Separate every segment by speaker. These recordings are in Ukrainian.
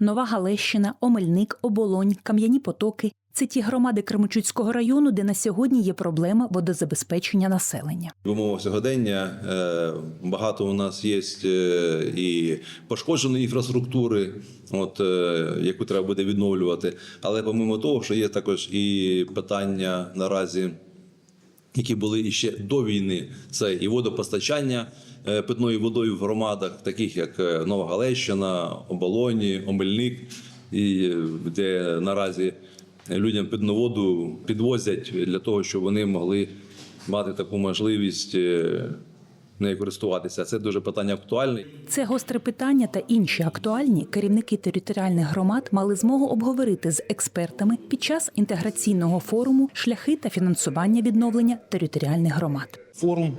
Speaker 1: Нова Галещина, Омельник, Оболонь, Кам'яні Потоки це ті громади Кременчуцького району, де на сьогодні є проблема водозабезпечення населення.
Speaker 2: В умовах сьогодення е, багато у нас є е, і пошкодженої інфраструктури, от, е, яку треба буде відновлювати. Але помимо того, що є також і питання наразі, які були іще до війни, це і водопостачання е, питною водою в громадах, таких як е, Нова Галещина, Оболоні, Омельник, і е, де наразі людям питну воду підвозять для того, щоб вони могли мати таку можливість нею користуватися. Це дуже питання актуальне.
Speaker 1: Це гостре питання та інші актуальні керівники територіальних громад мали змогу обговорити з експертами під час інтеграційного форуму шляхи та фінансування відновлення територіальних громад.
Speaker 3: форум,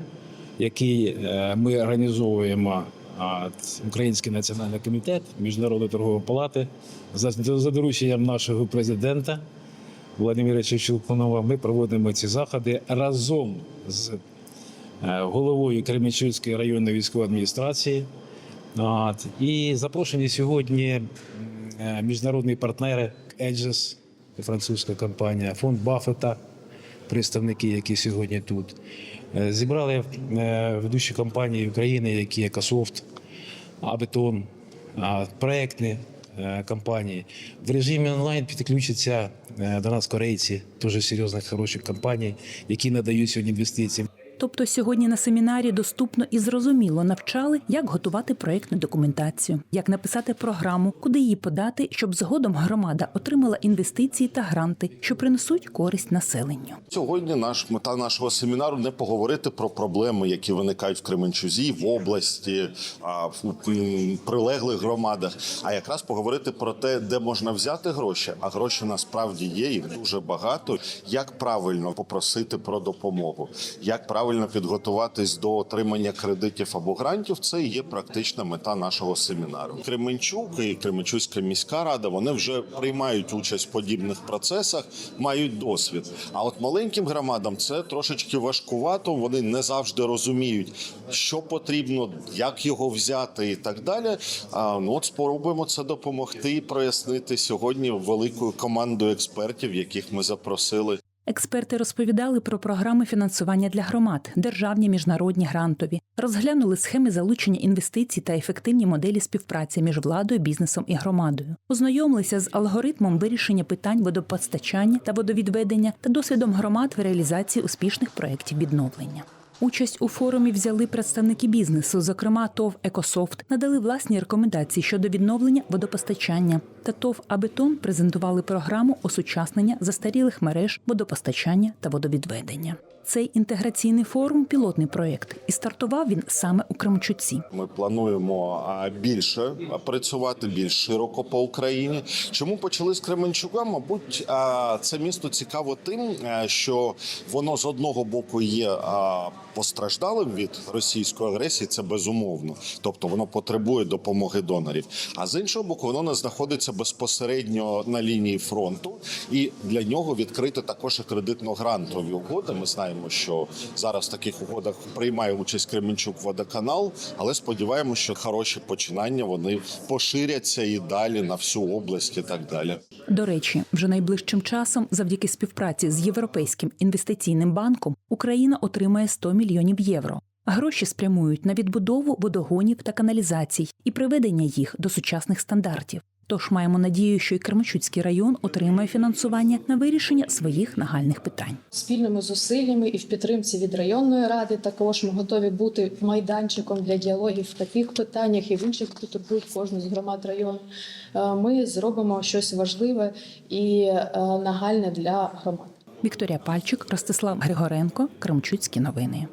Speaker 3: який е, ми організовуємо а, Український національний комітет Міжнародної торгової палати за, за дорученням нашого президента Володимира Чечулкунова. Ми проводимо ці заходи разом з е, головою Кременчуцької районної військової адміністрації. От, і запрошені сьогодні е, міжнародні партнери Edges, французька компанія, фонд Баффета, представники, які сьогодні тут. Е, Зібрали е, ведучі компанії України, які Екософт, Абетон, а, проектні е, компанії. В режимі онлайн підключаться е, до нас корейці, дуже серйозних хороших компаній, які надають сьогодні інвестиції.
Speaker 1: Тобто сьогодні на семінарі доступно і зрозуміло навчали, як готувати проєктну документацію, як написати програму, куди її подати, щоб згодом громада отримала інвестиції та гранти, що принесуть користь населенню.
Speaker 4: Сьогодні наш мета нашого семінару не поговорити про проблеми, які виникають в Кременчузі, в області, а, в прилеглих громадах, а якраз поговорити про те, де можна взяти гроші. А гроші насправді є, їх дуже багато. Як правильно попросити про допомогу, як правильно підготуватись до отримання кредитів або грантів, це є практична мета нашого семінару. Кременчук і Кременчуцька міська рада вони вже приймають участь в подібних процесах, мають досвід. А от маленьким громадам це трошечки важкувато. Вони не завжди розуміють, що потрібно, як його взяти, і так далі. А ну от спробуємо це допомогти і прояснити сьогодні великою командою експертів, яких ми запросили.
Speaker 1: Експерти розповідали про програми фінансування для громад, державні, міжнародні, грантові, розглянули схеми залучення інвестицій та ефективні моделі співпраці між владою, бізнесом і громадою, ознайомилися з алгоритмом вирішення питань водопостачання та водовідведення та досвідом громад в реалізації успішних проєктів відновлення. Участь у форумі взяли представники бізнесу, зокрема ТОВ Екософт, надали власні рекомендації щодо відновлення водопостачання. Та ТОВ Абетон презентували програму осучаснення застарілих мереж водопостачання та водовідведення. Цей інтеграційний форум пілотний проєкт, і стартував він саме у Кремчуці.
Speaker 4: Ми плануємо більше працювати більш широко по Україні. Чому почали з Кременчука? Мабуть, це місто цікаво тим, що воно з одного боку є постраждалим від російської агресії. Це безумовно, тобто воно потребує допомоги донорів. А з іншого боку, воно не знаходиться безпосередньо на лінії фронту, і для нього відкрити також кредитно-грантові угоди. Ми знаємо, що зараз в таких угодах приймає участь Кременчук водоканал, але сподіваємося, що хороші починання вони поширяться і далі на всю область і так далі.
Speaker 1: До речі, вже найближчим часом, завдяки співпраці з Європейським інвестиційним банком, Україна отримає 100 мільйонів євро. Гроші спрямують на відбудову водогонів та каналізацій і приведення їх до сучасних стандартів. Тож маємо надію, що і Кермачуцький район отримає фінансування на вирішення своїх нагальних питань.
Speaker 5: спільними зусиллями і в підтримці від районної ради. Також ми готові бути майданчиком для діалогів в таких питаннях і в інших, які турбують кожну з громад району. Е, Ми зробимо щось важливе і е, нагальне для громад.
Speaker 1: Вікторія Пальчик, Ростислав Григоренко, Кремчуцькі новини.